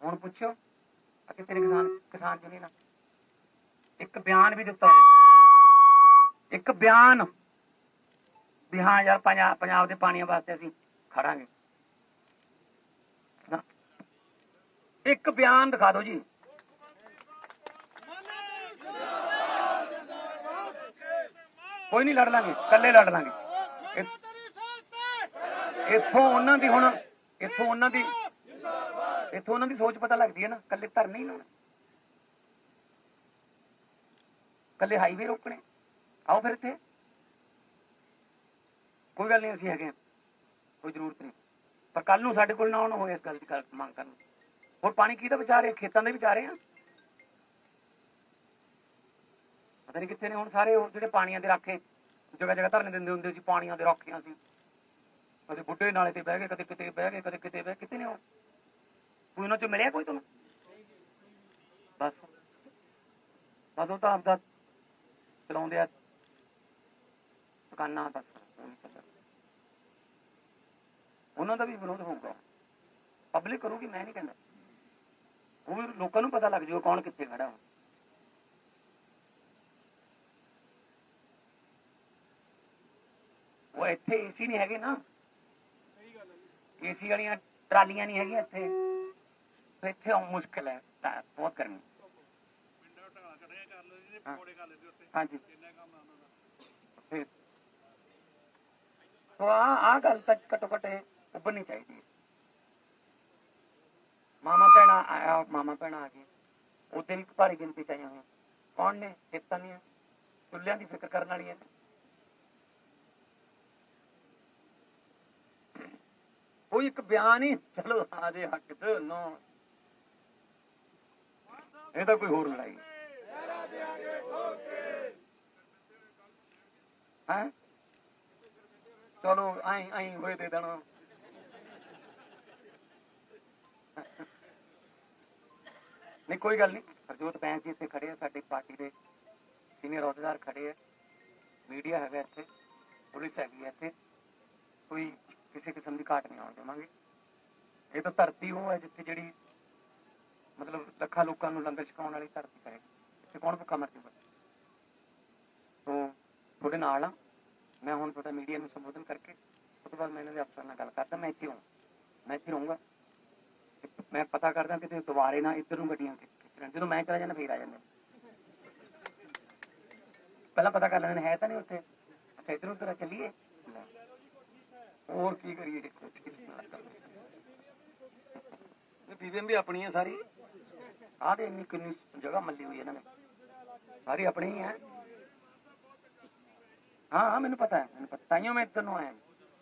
ਹੁਣ ਪੁੱਛਿਓ ਆ ਕਿਤੇ ਨੇ ਕਿਸਾਨ ਕਿਸਾਨ ਯੂਨੀਅਨ ਇੱਕ ਬਿਆਨ ਵੀ ਦਿੱਤਾ ਉਹਨੇ ਇੱਕ ਬਿਆਨ। ਵੀ ਹਾਂ ਯਾਰ ਪੰਜਾਬ ਦੇ ਪਾਣੀਆਂ ਵਾਸਤੇ ਅਸੀਂ ਖੜਾਂਗੇ। ਇੱਕ ਬਿਆਨ ਦਿਖਾ ਦਿਓ ਜੀ। ਕੋਈ ਨਹੀਂ ਲੜ ਲਾਂਗੇ, ਇਕੱਲੇ ਲੜ ਲਾਂਗੇ। ਇੱਥੋਂ ਉਹਨਾਂ ਦੀ ਹੁਣ ਇੱਥੋਂ ਉਹਨਾਂ ਦੀ ਇੱਥੋਂ ਉਹਨਾਂ ਦੀ ਸੋਚ ਪਤਾ ਲੱਗਦੀ ਹੈ ਨਾ, ਇਕੱਲੇ ਧਰਨੇ ਨਹੀਂ ਲਾਉਣਾ। ਇਕੱਲੇ ਹਾਈਵੇ ਰੋਕਣੇ। ਆਓ ਫਿਰ ਇੱਥੇ। ਕੋਈ ਗੱਲ ਨਹੀਂ, ਅਸੀਂ ਹੈਗੇ ਹਾਂ। ਕੋਈ ਜ਼ਰੂਰਤ ਨਹੀਂ। ਪਰ ਕੱਲ ਨੂੰ ਸਾਡੇ ਕੋਲ ਨਾ ਆਉਣ ਹੋਏ ਇਸ ਗੱਲ ਦੀ ਮੰਗ ਕਰਨ। ਹੋਰ ਪਾਣੀ ਕਿਹਦਾ ਵਿਚਾਰੇ ਖੇਤਾਂ ਦੇ ਵਿਚਾਰੇ ਆ ਪਤਾ ਨਹੀਂ ਕਿੱਥੇ ਨੇ ਹੁਣ ਸਾਰੇ ਉਹ ਜਿਹੜੇ ਪਾਣੀਆਂ ਦੇ ਰਾਖੇ ਜਗ੍ਹਾ ਜਗ੍ਹਾ ਧਰਨੇ ਦਿੰਦੇ ਹੁੰਦੇ ਸੀ, ਪਾਣੀਆਂ ਦੇ ਰਾਖੀਆਂ ਸੀ। ਕਦੇ ਬੁੱਢੇ ਨਾਲੇ ਤੇ ਬਹਿ ਗਏ, ਕਦੇ ਕਿਤੇ ਬਹਿ ਗਏ, ਕਦੇ ਕਿਤੇ ਬਹਿ ਕਿਤੇ ਨੇ ਹੁਣ ਕੋਈ ਉਹਨਾਂ ਚੋਂ ਮਿਲਿਆ ਕੋਈ ਤੁਹਾਨੂੰ ਬਸ। ਬਸ ਉਹ ਤਾਂ ਆਪਦਾ ਚਲਾਉਂਦੇ ਆ। ਦੁਕਾਨਾਂ ਬਸ। ਉਹਨਾਂ ਦਾ ਵੀ ਵਿਰੋਧ ਹੋਊਗਾ। ਪਬਲਿਕ ਕਰੂਗੀ, ਮੈਂ ਨਹੀਂ ਕਹਿੰਦਾ। ਉਹ ਲੋਕਾਂ ਨੂੰ ਪਤਾ ਲੱਗ ਜਾਊਗਾ ਕੌਣ ਕਿੱਥੇ ਖੜਾ ਹੈ ਉਹ ਇੱਥੇ ਏਸੀ ਨਹੀਂ ਹੈਗੇ ਨਾ। ਏਸੀ ਵਾਲੀਆਂ ਟਰਾਲੀਆਂ ਨਹੀਂ ਹੈਗੀਆਂ ਇੱਥੇ। ਇੱਥੇ ਉਹ ਮੁਸ਼ਕਲ ਹੈ, ਤਾਂ ਬਹੁਤ ਗਰਮੀ। ਹਾਂ। ਹਾਂਜੀ। ਫਿਰ ਸੋ ਆ ਆ ਗੱਲ ਤੱਕ ਘੱਟੋ ਘੱਟ ਉੱਭਰਨੀ ਚਾਹੀਦੀ ਹੈ। ਮਾਮਾ ਭੈਣਾ ਆਇਆ ਮਾਮਾ ਭੈਣਾ ਆ ਗਏ ਉਹ ਦਿਨ ਭਾਰੀ ਗਿਣਤੀ ਚ ਆਈਆਂ ਹੋਈਆਂ। ਕੌਣ ਨੇ? ਚੇਤਾ ਨਹੀਂ ਹੈ ਚੁੱਲ੍ਹਿਆਂ ਦੀ ਫਿਕਰ ਕਰਨ ਵਾਲੀ ਹੈ ਕੋਈ ਇੱਕ ਬਿਆਨ ਹੀ ਚਲੋ ਆ ਦੇ ਹੱਕ ਚ, ਨੋ ਇਹ ਤਾਂ ਕੋਈ ਹੋਰ ਲੜਾਈ ਹੈ? ਚਲੋ ਆਈ ਆਈ ਹੋਏ ਦੇ ਦੇਣਾ। ਨਹੀਂ, ਕੋਈ ਗੱਲ ਨਹੀਂ। ਹਰਜੋਤ ਬੈਂਸ ਜੀ ਇੱਥੇ ਖੜੇ ਆ, ਸਾਡੀ ਪਾਰਟੀ ਦੇ ਸੀਨੀਅਰ ਅਹੁਦੇਦਾਰ ਖੜੇ ਆ। ਮੀਡੀਆ ਹੈਗਾ ਇੱਥੇ, ਪੁਲਿਸ ਹੈਗੀ ਹੈ ਇੱਥੇ। ਕੋਈ ਕਿਸੇ ਕਿਸਮ ਦੀ ਘਾਟ ਨਹੀਂ ਆਉਣ ਦੇਵਾਂਗੇ। ਇਹ ਤਾਂ ਧਰਤੀ ਉਹ ਹੈ ਜਿੱਥੇ ਜਿਹੜੀ ਮਤਲਬ ਲੱਖਾਂ ਲੋਕਾਂ ਨੂੰ ਲੰਗਰ ਛਕਾਉਣ ਵਾਲੀ ਧਰਤੀ ਹੈ ਇੱਥੇ ਕੌਣ ਭੁੱਖਾ ਮਰ ਜੂਗਾ ਸੋ ਤੁਹਾਡੇ ਨਾਲ ਆ। ਮੈਂ ਹੁਣ ਤੁਹਾਡਾ ਮੀਡੀਆ ਨੂੰ ਸੰਬੋਧਨ ਕਰਕੇ ਉਸ ਤੋਂ ਬਾਅਦ ਮੈਂ ਇਹਨਾਂ ਦੇ ਅਫਸਰ ਨਾਲ ਗੱਲ ਕਰਦਾ। ਮੈਂ ਇੱਥੇ ਹਾਂ ਮੈਂ ਇੱਥੇ ਰਹੂੰਗਾ। ਮੈਂ ਪਤਾ ਕਰਦਾ ਕਿਤੇ ਦੁਬਾਰੇ ਨਾ ਇੱਧਰ ਨੂੰ ਗੱਡੀਆਂ ਖਿੱਚ ਜਦੋਂ ਮੈਂ ਚਲਾ ਜਾਂਦਾ, ਫੇਰ ਆ ਜਾਂਦੇ ਪਹਿਲਾਂ ਪਤਾ ਕਰ ਲੈਣਾ ਹੈ ਤਾਂ ਨਹੀਂ ਉੱਥੇ? ਅੱਛਾ, ਇੱਧਰ ਉੱਧਰ ਚੱਲੀਏ। ਹੋਰ ਕੀ ਕਰੀਏ? ਦੇਖੋ ਬੀਬੀਐਮ ਵੀ ਆਪਣੀ ਹੈ ਸਾਰੀ। ਆਹ ਤੇ ਇੰਨੀ ਕਿੰਨੀ ਜਗ੍ਹਾ ਮੱਲੀ ਹੋਈ ਇਹਨਾਂ ਨੇ। ਸਾਰੀ ਆਪਣੀ ਹੀ ਹੈ ਹਾਂ ਹਾਂ, ਮੈਨੂੰ ਪਤਾ ਹੈ, ਮੈਨੂੰ ਪਤਾ। ਤਾਈਓ ਮੈਂ ਇੱਧਰ ਨੂੰ ਆਇਆ।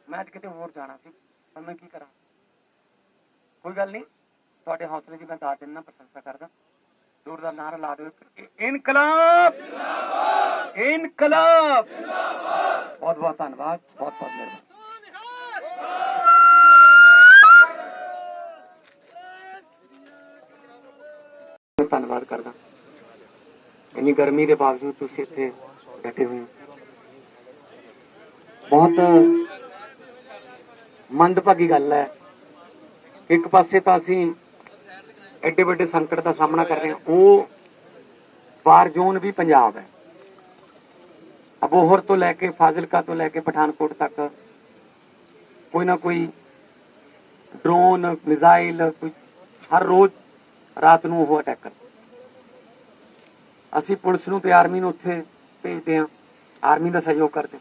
ਮੈਂ ਅੱਜ ਕਿਤੇ ਹੋਰ ਜਾਣਾ ਸੀ, ਪਰ ਮੈਂ ਕੀ ਕਰਾਂ? ਕੋਈ ਗੱਲ ਨਹੀਂ, ਤੁਹਾਡੇ ਹੌਸਲੇ ਦੀ ਮੈਂ ਦਾਤ ਦਿੰਦਾ, ਪ੍ਰਸ਼ੰਸਾ ਕਰਦਾ। ਜ਼ੋਰਦਾਰ ਨਾਰਾ ਲਾ ਦਿਓ। ਇ- ਇਨਕਲਾਬ! ਇਨਕਲਾਬ! ਬਹੁਤ ਬਹੁਤ ਧੰਨਵਾਦ ਬਹੁਤ ਬਹੁਤ ਮਿਹਰਬਾਨੀ। ਧੰਨਵਾਦ ਕਰਦਾ। ਇੰਨੀ ਗਰਮੀ ਦੇ ਬਾਵਜੂਦ ਤੁਸੀਂ ਇੱਥੇ ਬੈਠੇ ਹੋਏ ਹੋ। ਬਹੁਤ ਮੰਦਭਾਗੀ ਗੱਲ ਹੈ। ਇੱਕ ਪਾਸੇ ਤਾਂ ਅਸੀਂ ਐਡੇ ਵੱਡੇ ਸੰਕਟ ਦਾ ਸਾਹਮਣਾ ਕਰ ਰਹੇ ਹਾਂ। ਉਹ ਵਾਰ ਜ਼ੋਨ ਵੀ ਪੰਜਾਬ ਹੈ। ਅਬੋਹਰ ਤੋਂ ਲੈ ਕੇ ਫਾਜ਼ਿਲਕਾ ਤੋਂ ਲੈ ਕੇ ਪਠਾਨਕੋਟ ਤੱਕ ਕੋਈ ਨਾ ਕੋਈ ਡਰੋਨ ਮਿਜ਼ਾਈਲ ਕੋਈ ਹਰ ਰੋਜ਼ ਰਾਤ ਨੂੰ ਉਹ ਅਟੈਕ ਕਰ ਅਸੀਂ ਪੁਲਿਸ ਨੂੰ ਤੇ ਆਰਮੀ ਨੂੰ ਉੱਥੇ ਭੇਜਦੇ ਹਾਂ। ਆਰਮੀ ਦਾ ਸਹਿਯੋਗ ਕਰਦੇ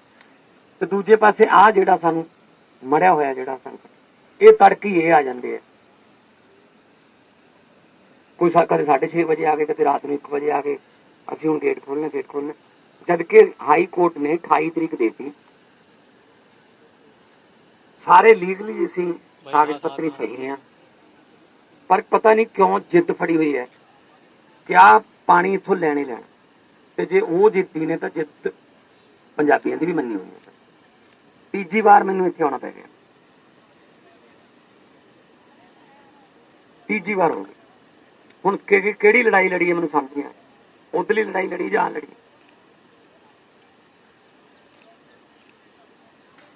ਤੇ ਦੂਜੇ ਪਾਸੇ ਆ ਜਿਹੜਾ ਸਾਨੂੰ ਮੜਿਆ ਹੋਇਆ ਜਿਹੜਾ ਸੰਕਟ ਇਹ ਤੜਕੀ ਇਹ ਆ ਜਾਂਦੇ ਆ। ਕੋਈ ਕਦੇ 6:30 ਵਜੇ ਆ ਗਏ ਕਦੇ ਰਾਤ ਨੂੰ 1 ਵਜੇ ਆ ਗਏ। ਅਸੀਂ ਹੁਣ ਗੇਟ ਖੋਲਣਾ ਗੇਟ ਖੋਲਣਾ ਜਦ ਕਿ ਹਾਈ ਕੋਰਟ ਨੇ 28 ਤਰੀਕ ਦੇਤੀ। ਸਾਰੇ ਲੀਗਲੀ ਅਸੀਂ ਕਾਗਜ਼ ਪੱਤਰੀ ਸਹੀ ਆ। ਪਰ ਪਤਾ ਨਹੀਂ ਕਿਉਂ ਜਿੱਦ ਫੜੀ ਹੋਈ ਹੈ ਕਿ ਆ ਪਾਣੀ ਇੱਥੋਂ ਲੈਣੇ ਲੈਣਾ। ਤੇ ਜੇ ਉਹ ਜਿੱਤੀ ਨੇ ਤਾਂ ਜਿੱਦ ਪੰਜਾਬੀਆਂ ਦੀ ਵੀ ਮੰਨੀ ਹੋਈ ਹੈ। ਤੀਜੀ ਵਾਰ ਮੈਨੂੰ ਇੱਥੇ ਆਉਣਾ ਪੈ ਗਿਆ। ਤੀਜੀ ਵਾਰ ਹੋ ਗਈ। ਹੁਣ ਕਿਹੜੀ ਲੜਾਈ ਲੜੀ ਹੈ ਮੈਨੂੰ ਸਮਝ ਨਹੀਂ ਆਇਆ ਉਧਰਲੀ ਲੜਾਈ ਲੜੀ ਜਾਂ ਲੜੀ?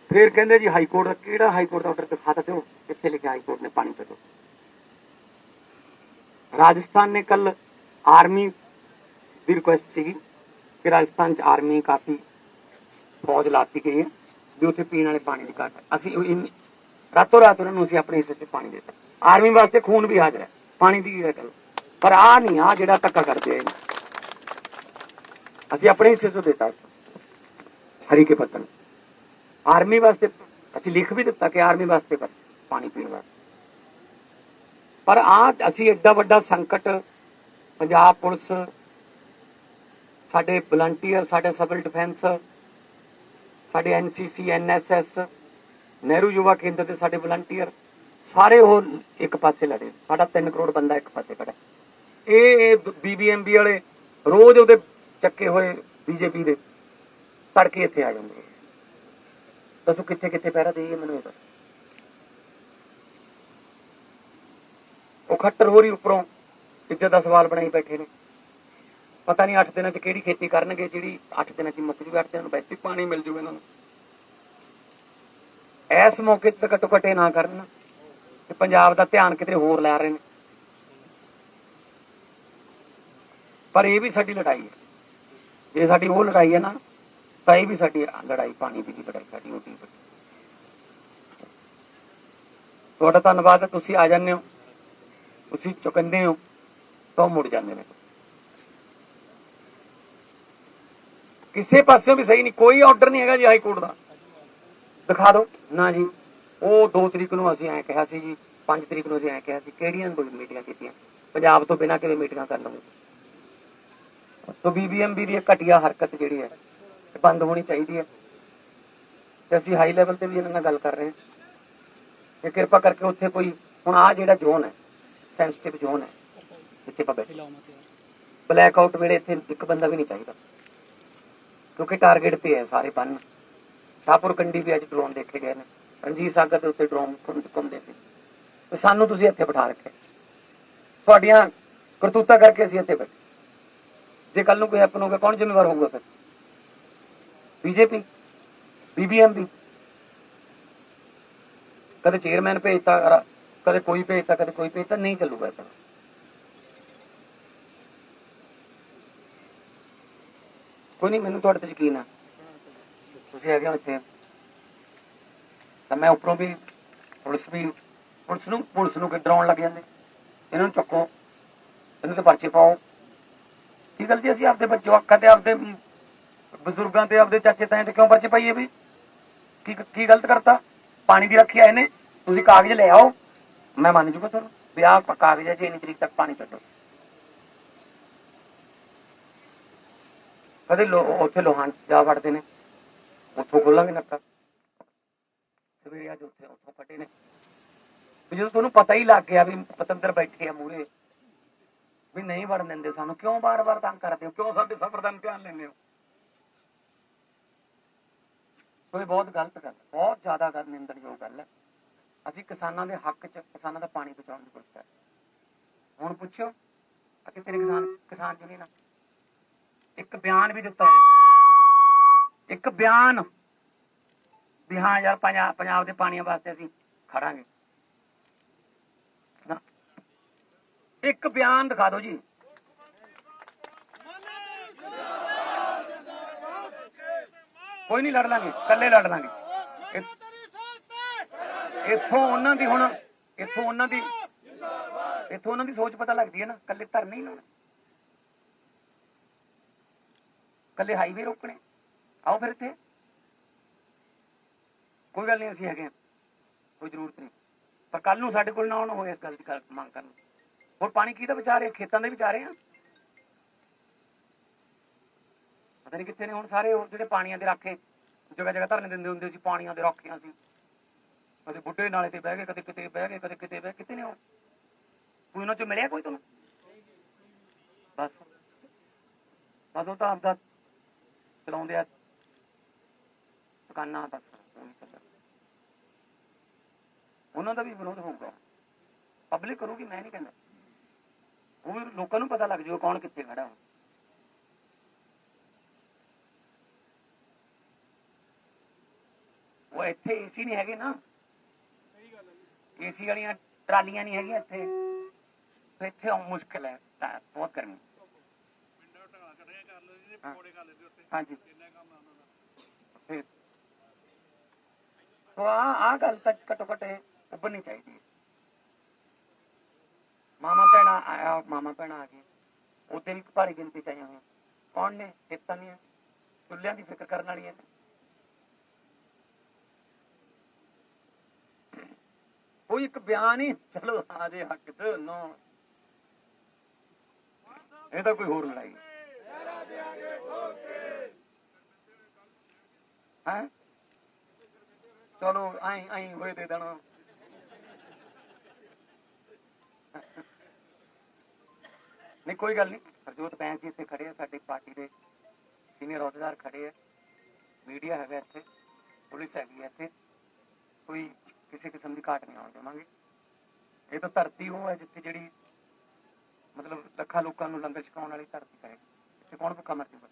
ਫਿਰ ਕਹਿੰਦੇ ਜੀ ਹਾਈ ਕੋਰਟ ਦਾ ਕਿਹੜਾ ਹਾਈ ਕੋਰਟ ਦਾ ਆਰਡਰ ਦਿਖਾ ਤਾ ਦਿਓ ਕਿੱਥੇ ਲਿਖਿਆ ਹਾਈ ਕੋਰਟ ਨੇ ਪਾਣੀ ਚੱਲੋ ਰਾਜਸਥਾਨ ਨੇ ਕੱਲ ਆਰਮੀ ਦੀ ਰਿਕੁਐਸਟ ਸੀਗੀ ਕਿ ਰਾਜਸਥਾਨ ਚ ਆਰਮੀ ਕਾਫੀ ਫੌਜ ਲਾਤੀ ਗਈ ਹੈ, ਵੀ ਉੱਥੇ ਪੀਣ ਵਾਲੇ ਪਾਣੀ ਦੀ ਘਾਟ ਅਸੀਂ ਰਾਤੋਂ ਰਾਤ ਉਹਨਾਂ ਨੂੰ ਅਸੀਂ ਆਪਣੇ ਹਿੱਸੇ 'ਚ ਪਾਣੀ ਦੇ ਦਿੱਤਾ। ਆਰਮੀ ਵਾਸਤੇ ਖੂਨ ਵੀ ਹਾਜ਼ਰ ਹੈ। ਪਾਣੀ ਦੀ ਕੀ ਗੱਲ। ਪਰ ਆ ਨਹੀਂ ਆ ਜਿਹੜਾ ਧੱਕਾ ਕਰਦੇ ਆ ਅਸੀਂ ਆਪਣੇ ਹਿੱਸੇ 'ਚੋਂ ਦਿੱਤਾ ਹਰੀ ਕੇ ਪੱਤਨ। ਆਰਮੀ ਵਾਸਤੇ ਅਸੀਂ ਲਿਖ ਵੀ ਦਿੱਤਾ ਕਿ ਆਰਮੀ ਵਾਸਤੇ ਕਰ ਪਾਣੀ ਪੀਣ ਵਾਸਤੇ। ਪਰ ਆ ਅਸੀਂ ਐਡਾ ਵੱਡਾ ਸੰਕਟ, ਪੰਜਾਬ ਪੁਲਿਸ, ਸਾਡੇ ਵਲੰਟੀਅਰ ਸਾਡੇ ਸਿਵਲ ਡਿਫੈਂਸ ਸਾਡੇ ਐਨਸੀਸੀ ਐਨਐਸਐਸ ਨਹਿਰੂ ਯੁਵਾ ਕੇਂਦਰ ਦੇ ਸਾਡੇ ਵਲੰਟੀਅਰ ਸਾਰੇ ਉਹ ਇੱਕ ਪਾਸੇ ਲੜੇ। ਸਾਡਾ 3 ਕਰੋੜ ਬੰਦਾ ਇੱਕ ਪਾਸੇ ਖੜਾ ਇਹ ਬੀਬੀਐਮਬੀ ਵਾਲੇ ਰੋਜ਼ ਉਹਦੇ ਚੱਕੇ ਹੋਏ ਬੀਜੇਪੀ ਦੇ ਤੜਕੇ ਇੱਥੇ ਆ ਜਾਂਦੇ ਦੱਸੋ ਕਿੱਥੇ ਕਿੱਥੇ ਪਹਿਰਾ ਦੇਈਏ ਮੈਨੂੰ ਇਹ ਉਹ ਖੱਟਰ ਹੋਰੀ ਉੱਪਰੋਂ ਇੱਜ਼ਤ ਦਾ ਸਵਾਲ ਬਣਾਈ ਬੈਠੇ ਨੇ। ਪਤਾ ਨਹੀਂ 8 ਦਿਨਾਂ ਚ ਕਿਹੜੀ ਖੇਤੀ ਕਰਨਗੇ, ਜਿਹੜੀ 8 ਦਿਨਾਂ ਚ ਹੀ ਮੁੱਕ ਜੂਗੀ 8 ਦਿਨਾਂ ਨੂੰ ਵੈਸੇ ਪਾਣੀ ਮਿਲ ਜੂਗਾ ਇਹਨਾਂ ਨੂੰ। ਇਸ ਮੌਕੇ ਤੇ ਘੱਟੋ ਘੱਟ ਇਹ ਨਾ ਕਰਨ ਕਿ ਪੰਜਾਬ ਦਾ ਧਿਆਨ ਕਿਤੇ ਹੋਰ ਲੈ ਰਹੇ ਨੇ। ਪਰ ਇਹ ਵੀ ਸਾਡੀ ਲੜਾਈ ਹੈ। ਜੇ ਸਾਡੀ ਉਹ ਲੜਾਈ ਹੈ ਨਾ, ਤਾਂ ਇਹ ਵੀ ਸਾਡੀ ਲੜਾਈ ਪਾਣੀ ਦੀ ਲੜਾਈ, ਸਾਡੀ ਉਹ ਵੀ ਤੁਹਾਡਾ ਧੰਨਵਾਦ ਤੁਸੀਂ ਆ ਜਾਂਦੇ ਹੋ। ਤੁਸੀਂ ਚੁਕੰਦੇ ਹੋ ਤਾਂ ਮੁੜ ਜਾਂਦੇ ਨੇ। ਕਿਸੇ ਪਾਸਿਓਂ ਵੀ ਸਹੀ ਨਹੀਂ ਕੋਈ ਆਰਡਰ ਨਹੀਂ ਹੈਗਾ ਜੀ ਹਾਈ ਕੋਰਟ ਦਾ। ਦਿਖਾ ਦਿਓ। ਨਾ ਜੀ। ਉਹ 2 ਤਰੀਕ ਨੂੰ ਅਸੀਂ ਐਂ ਕਿਹਾ ਸੀ ਜੀ 5 ਤਰੀਕ ਨੂੰ ਅਸੀਂ ਐਂ ਕਿਹਾ ਸੀ ਕਿਹੜੀਆਂ ਮੀਟਿੰਗਾਂ ਕੀਤੀਆਂ? ਪੰਜਾਬ ਤੋਂ ਬਿਨਾਂ ਕਿਵੇਂ ਮੀਟਿੰਗਾਂ ਕਰ ਲਵਾਂਗੇ ਤੋ ਬੀਬੀਐਮਬੀ ਦੀ ਘਟੀਆ ਹਰਕਤ ਜਿਹੜੀ ਹੈ ਬੰਦ ਹੋਣੀ ਚਾਹੀਦੀ ਹੈ। ਤੇ ਅਸੀਂ ਹਾਈ ਲੈਵਲ ਤੇ ਵੀ ਇਹਨਾਂ ਨਾਲ ਗੱਲ ਕਰ ਰਹੇ ਹਾਂ। ਕਿ ਕਿਰਪਾ ਕਰਕੇ ਉੱਥੇ ਕੋਈ ਹੁਣ ਆ ਜਿਹੜਾ ਜ਼ੋਨ ਹੈ ਸੈਂਸਿਟਿਵ ਜ਼ੋਨ ਹੈ। ਜਿੱਥੇ ਆਪਾਂ ਬੈਠੇ। ਬਲੈਕ ਆਊਟ ਵੇਲੇ ਇੱਥੇ ਇੱਕ ਬੰਦਾ ਵੀ ਨਹੀਂ ਚਾਹੀਦਾ। ਕਿਉਂਕਿ ਟਾਰਗੇਟ ਤੇ ਹੈ ਸਾਰੇ ਬੰਨ। ਠਾਪੁਰ ਕੰਡੀ ਵੀ ਅੱਜ ਡਰੋਨ ਦੇਖੇ ਗਏ ਨੇ। ਰਣਜੀਤ ਸਾਗਰ ਦੇ ਉੱਤੇ ਡਰੋਨ ਘੁੰਮਦੇ ਸੀ। ਤੇ ਸਾਨੂੰ ਤੁਸੀਂ ਇੱਥੇ ਬਿਠਾ ਰੱਖਿਆ। ਤੁਹਾਡੀਆਂ ਕਰਤੂਤਾਂ ਕਰਕੇ ਅਸੀਂ ਇੱਥੇ ਬੈਠੇ। ਜੇ ਕੱਲ ਨੂੰ ਕੋਈ ਹੈਪਨ ਹੋ ਗਿਆ ਕੌਣ ਜ਼ਿੰਮੇਵਾਰ ਹੋਊਗਾ ਫਿਰ? ਬੀਜੇਪੀ ਬੀਬੀਐਮਬੀ ਕਦੇ ਚੇਅਰਮੈਨ ਭੇਜਤਾ ਕਦੇ ਕੋਈ ਭੇਜਤਾ ਕਦੇ ਕੋਈ ਭੇਜਤਾ ਨਹੀਂ ਚੱਲੂਗਾ ਇਹ ਤਾਂ। ਕੋਈ ਨਹੀਂ, ਮੈਨੂੰ ਤੁਹਾਡੇ ਤੇ ਯਕੀਨ ਆ। ਤੁਸੀਂ ਹੈਗੇ ਹੋ ਇੱਥੇ। ਤਾਂ ਮੈਂ ਉੱਪਰੋਂ ਵੀ ਪੁਲਿਸ ਵੀ, ਪੁਲਿਸ ਨੂੰ ਪੁਲਿਸ ਨੂੰ ਕਿ ਡਰਾਉਣ ਲੱਗ ਜਾਂਦੇ। ਇਹਨਾਂ ਨੂੰ ਚੱਕੋ। ਇਹਨਾਂ ਤੇ ਪਰਚੇ ਪਾਓ। ਕੀ ਗੱਲ ਜੀ, ਅਸੀਂ ਆਪਦੇ ਬੱਚੋ ਅੱਖਾਂ ਤੇ, ਆਪਦੇ ਬਜ਼ੁਰਗਾਂ ਤੇ, ਆਪਦੇ ਚਾਚੇ ਤਾਏ ਤੇ ਕਿਉਂ ਪਰਚੇ ਪਾਈਏ ਵੀ? ਕੀ ਕੀ ਗਲਤ ਕਰਤਾ? ਪਾਣੀ ਦੀ ਰੱਖਿਆ ਇਹਨੇ। ਤੁਸੀਂ ਕਾਗਜ਼ ਲੈ ਆਓ। ਮੈਂ ਮੰਨ ਜੂਗਾ ਤੁਹਾਨੂੰ ਵੀ ਆਹ ਪ- ਕਾਗਜ਼ ਇੰਨੀ ਤਰੀਕ ਤੱਕ ਪਾਣੀ ਕੱਢੋ। ਕਦੇ ਲੋ ਉੱਥੇ ਲੋਹਾਂ ਜਾ ਵੜਦੇ ਨੇ। ਉੱਥੋਂ ਖੋਲਾਂਗੇ ਨੱਕਾ ਸਵੇਰੇ ਅੱਜ ਉੱਥੇ ਉੱਥੋਂ ਫਟੇ ਨੇ। ਵੀ ਜਦੋਂ ਤੁਹਾਨੂੰ ਪਤਾ ਹੀ ਲੱਗ ਗਿਆ ਵੀ ਪਤੰਦਰ ਬੈਠੇ ਆ ਮੂਰੇ ਵੀ ਨਹੀਂ ਵੜਨ ਦਿੰਦੇ ਸਾਨੂੰ, ਕਿਉਂ ਬਾਰ-ਬਾਰ ਤੰਗ ਕਰਦੇ ਹੋ? ਕਿਉਂ ਸਾਡੇ ਸਫਰ ਦਾ ਇਮਤਿਹਾਨ ਲੈਂਦੇ ਹੋ? ਕੋਈ ਬਹੁਤ ਗਲਤ ਗੱਲ ਬਹੁਤ ਜ਼ਿਆਦਾ ਗੱਲ ਨਿੰਦਣਯੋਗ ਗੱਲ ਹੈ। ਅਸੀਂ ਕਿਸਾਨਾਂ ਦੇ ਹੱਕ 'ਚ ਕਿਸਾਨਾਂ ਦਾ ਪਾਣੀ ਬਚਾਉਣ ਦੀ ਕੋਸ਼ਿਸ਼ ਕਰ ਹੁਣ ਪੁੱਛੋ ਆ ਕਿਤੇ ਕਿਸਾਨ ਕਿਸਾਨ ਯੂਨੀਅਨ ਇੱਕ ਬਿਆਨ ਵੀ ਦਿੱਤਾ ਹੈ ਇੱਕ ਬਿਆਨ ਵੀ ਹਾਂ ਯਾਰ ਪੰਜਾਬ ਪੰਜਾਬ ਦੇ ਪਾਣੀਆਂ ਵਾਸਤੇ ਅਸੀਂ ਖੜਾਂਗੇ ਇੱਕ ਬਿਆਨ ਦਿਖਾ ਦਿਓ ਜੀ ਕੋਈ ਨਹੀਂ ਲੜ ਲਾਂਗੇ ਇਕੱਲੇ ਲੜ ਲਾਂਗੇ ਇੱਥੋਂ ਉਹਨਾਂ ਦੀ ਹੁਣ, ਇੱਥੋਂ ਉਹਨਾਂ ਦੀ, ਇੱਥੋਂ ਉਹਨਾਂ ਦੀ ਸੋਚ ਪਤਾ ਲੱਗਦੀ ਹੈ ਨਾ, ਇਕੱਲੇ ਧਰਨੇ ਨਹੀਂ ਲਾਉਣਾ ਇਕੱਲੇ ਹਾਈਵੇ ਰੋਕਣੇ। ਆਓ ਫਿਰ ਇੱਥੇ। ਕੋਈ ਗੱਲ ਨਹੀਂ, ਅਸੀਂ ਹੈਗੇ ਹਾਂ। ਕੋਈ ਜ਼ਰੂਰਤ ਨਹੀਂ। ਪਰ ਕੱਲ ਨੂੰ ਸਾਡੇ ਕੋਲ ਨਾ ਆਉਣ ਹੋਏ ਇਸ ਗੱਲ ਦੀ ਮੰਗ ਕਰਨ। ਹੋਰ ਪਾਣੀ ਕਿਹਦਾ ਵਿਚਾਰੇ ਖੇਤਾਂ ਦੇ ਵਿਚਾਰੇ ਆ ਪਤਾ ਨਹੀਂ ਕਿੱਥੇ ਨੇ ਹੁਣ ਸਾਰੇ ਹੋਰ ਜਿਹੜੇ ਪਾਣੀਆਂ ਦੇ ਰਾਖੇ ਜਗ੍ਹਾ ਜਗ੍ਹਾ ਧਰਨੇ ਦਿੰਦੇ ਹੁੰਦੇ ਸੀ, ਪਾਣੀਆਂ ਦੇ ਰਾਖੀਆਂ ਸੀ। ਕਦੇ ਬੁੱਢੇ ਨਾਲੇ ਤੇ ਬਹਿ ਗਏ, ਕਦੇ ਕਿਤੇ ਬਹਿ ਗਏ, ਕਦੇ ਕਿਤੇ ਬਹਿ ਕਿਤੇ ਨੇ ਉਹ ਕੋਈ ਉਹਨਾਂ ਚ ਮਿਲਿਆ ਕੋਈ ਤੁਹਾਨੂੰ? ਬਸ। ਬਸ ਉਹ ਤਾਂ ਆਪਦਾ ਚਲਾਉਂਦੇ ਆ। ਦੁਕਾਨਾਂ ਬਸ ਉਹਨਾਂ ਦਾ ਵੀ ਵਿਰੋਧ ਹੋਊਗਾ। ਪਬਲਿਕ ਕਰੂਗੀ, ਮੈਂ ਨਹੀਂ ਕਹਿੰਦਾ। ਉਹ ਵੀ ਲੋਕਾਂ ਨੂੰ ਪਤਾ ਲੱਗ ਜਾਊਗਾ ਕੌਣ ਕਿੱਥੇ ਖੜਾ ਹੋ ਉਹ ਇੱਥੇ ਏਸੀ ਨਹੀਂ ਹੈਗੇ ਨਾ। ਏਸੀ ਵਾਲੀਆਂ ਟਰਾਲੀਆਂ ਨਹੀਂ ਹੈਗੀਆਂ ਇੱਥੇ। ਤੇ ਇੱਥੇ ਆਉਂ ਮੁਸ਼ਕਿਲ ਹੈ, ਤਾਂ ਬਹੁਤ ਗਰਮੀ। ਪਿੰਡਾਂ ਢਾਹ ਕੱਢਿਆ ਕਰ ਲਓ ਜੀ ਪਕੌੜੇ ਖਾ ਲੈਂਦੇ ਉੱਤੇ ਹਾਂਜੀ। ਕਿੰਨਾ ਕੰਮ ਆ ਫਿਰ ਸੋ ਆ ਆ ਗੱਲ ਤਾਂ ਘੱਟੋ ਘੱਟ ਉੱਭਰਨੀ ਚਾਹੀਦੀ ਹੈ। ਮਾਮਾ ਭੈਣਾ ਆਇਆ ਮਾਮਾ ਭੈਣਾ ਆ ਗਏ ਉਹਦੇ ਵੀ ਭਾਰੀ ਗਿਣਤੀ ਚ ਆਈਆਂ ਹੋਈਆਂ। ਕੌਣ ਨੇ? ਇਹ ਤਾਂ ਨਹੀਂ ਚੁੱਲ੍ਹਿਆਂ ਦੀ ਫਿਕਰ ਕਰਨ ਵਾਲੀਆਂ ਨੇ। ਕੋਈ ਇੱਕ ਬਿਆਨ ਹੀ, ਚਲੋ ਆ ਜੇ ਹੱਕ ਚ, ਨੋ। ਇਹ ਤਾਂ ਕੋਈ ਹੋਰ ਲੜਾਈ ਹੈ? ਚਲੋ ਆਈ ਆਈ ਹੋਏ ਦੇ ਦੇਣਾ। ਨਹੀਂ, ਕੋਈ ਗੱਲ ਨਹੀਂ। ਹਰਜੋਤ ਬੈਂਸ ਜੀ ਇੱਥੇ ਖੜੇ ਆ, ਸਾਡੀ ਪਾਰਟੀ ਦੇ ਸੀਨੀਅਰ ਅਹੁਦੇਦਾਰ ਖੜੇ ਆ। ਮੀਡੀਆ ਹੈਗਾ ਇੱਥੇ, ਪੁਲਿਸ ਹੈਗੀ ਹੈ ਇੱਥੇ। ਕੋਈ ਕਿਸੇ ਕਿਸਮ ਦੀ ਘਾਟ ਨਹੀਂ ਆਉਣ ਦੇਵਾਂਗੇ। ਇਹ ਤਾਂ ਧਰਤੀ ਉਹ ਹੈ ਜਿੱਥੇ ਜਿਹੜੀ ਮਤਲਬ ਲੱਖਾਂ ਲੋਕਾਂ ਨੂੰ ਲੰਗਰ ਛਕਾਉਣ ਵਾਲੀ ਧਰਤੀ ਹੈ ਇੱਥੇ ਕੌਣ ਭੁੱਖਾ ਮਰ ਜੂਗਾ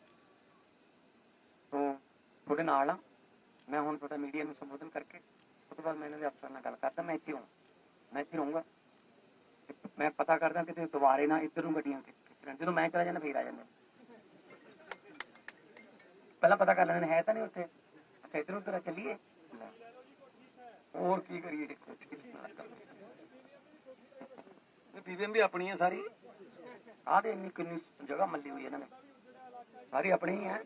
ਤੋਂ ਤੁਹਾਡੇ ਨਾਲ ਆ। ਮੈਂ ਹੁਣ ਤੁਹਾਡਾ ਮੀਡੀਆ ਨੂੰ ਸੰਬੋਧਨ ਕਰਕੇ ਉਸ ਤੋਂ ਬਾਅਦ ਮੈਂ ਇਹਨਾਂ ਦੇ ਅਫਸਰ ਨਾਲ ਗੱਲ ਕਰਦਾ। ਮੈਂ ਇੱਥੇ ਹਾਂ ਮੈਂ ਇੱਥੇ ਰਹੂੰਗਾ। ਮੈਂ ਪਤਾ ਕਰਦਾ ਕਿ ਦੁਬਾਰੇ ਨਾ ਇੱਧਰ ਨੂੰ ਗੱਡੀਆਂ ਖਿੱਚ ਜਦੋਂ ਮੈਂ ਚਲਾ ਜਾਂਦਾ, ਫੇਰ ਆ ਜਾਂਦੇ। ਪਹਿਲਾਂ ਪਤਾ ਕਰ ਲੈਣਾ ਹੈ ਤਾਂ ਨਹੀਂ ਉੱਥੇ। ਅੱਛਾ, ਇੱਧਰ ਉੱਧਰ ਚੱਲੀਏ। ਲੈ। ਹੋਰ ਕੀ ਕਰੀਏ? ਇਹ ਵੀ ਆਪਣੀ ਸਾਰੀ। ਆਹ ਤੇ ਇੰਨੀ ਕਿੰਨੀ ਜਗ੍ਹਾ ਮੱਲੀ ਹੋਈ ਇਹਨਾਂ ਨੇ। ਸਾਰੀ ਆਪਣੀ ਹੀ ਹੈ।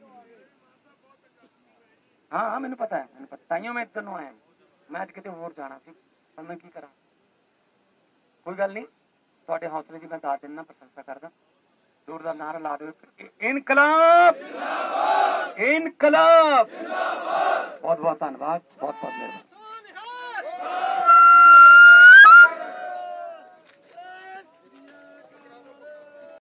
ਹਾਂ ਹਾਂ, ਮੈਨੂੰ ਪਤਾ ਹੈ, ਮੈਨੂੰ ਪਤਾ। ਤਾਈਓ ਮੈਂ ਇੱਧਰ ਨੂੰ ਆਇਆ। ਮੈਂ ਅੱਜ ਕਿਤੇ ਹੋਰ ਜਾਣਾ ਸੀ। ਪਰ ਮੈਂ ਕੀ ਕਰਾਂ? ਕੋਈ ਗੱਲ ਨਹੀਂ। ਤੁਹਾਡੇ ਹੌਸਲੇ ਦੀ ਮੈਂ ਦਾਤ ਦਿੰਦਾ, ਪ੍ਰਸ਼ੰਸਾ ਕਰਦਾ। ਜ਼ੋਰਦਾਰ ਨਾਰਾ ਲਾ ਦਿਓ। ਇ- ਇਨਕਲਾਬ! ਇਨਕਲਾਬ! ਬਹੁਤ ਬਹੁਤ ਧੰਨਵਾਦ। ਬਹੁਤ ਬਹੁਤ ਮਿਹਰਬਾਨੀ।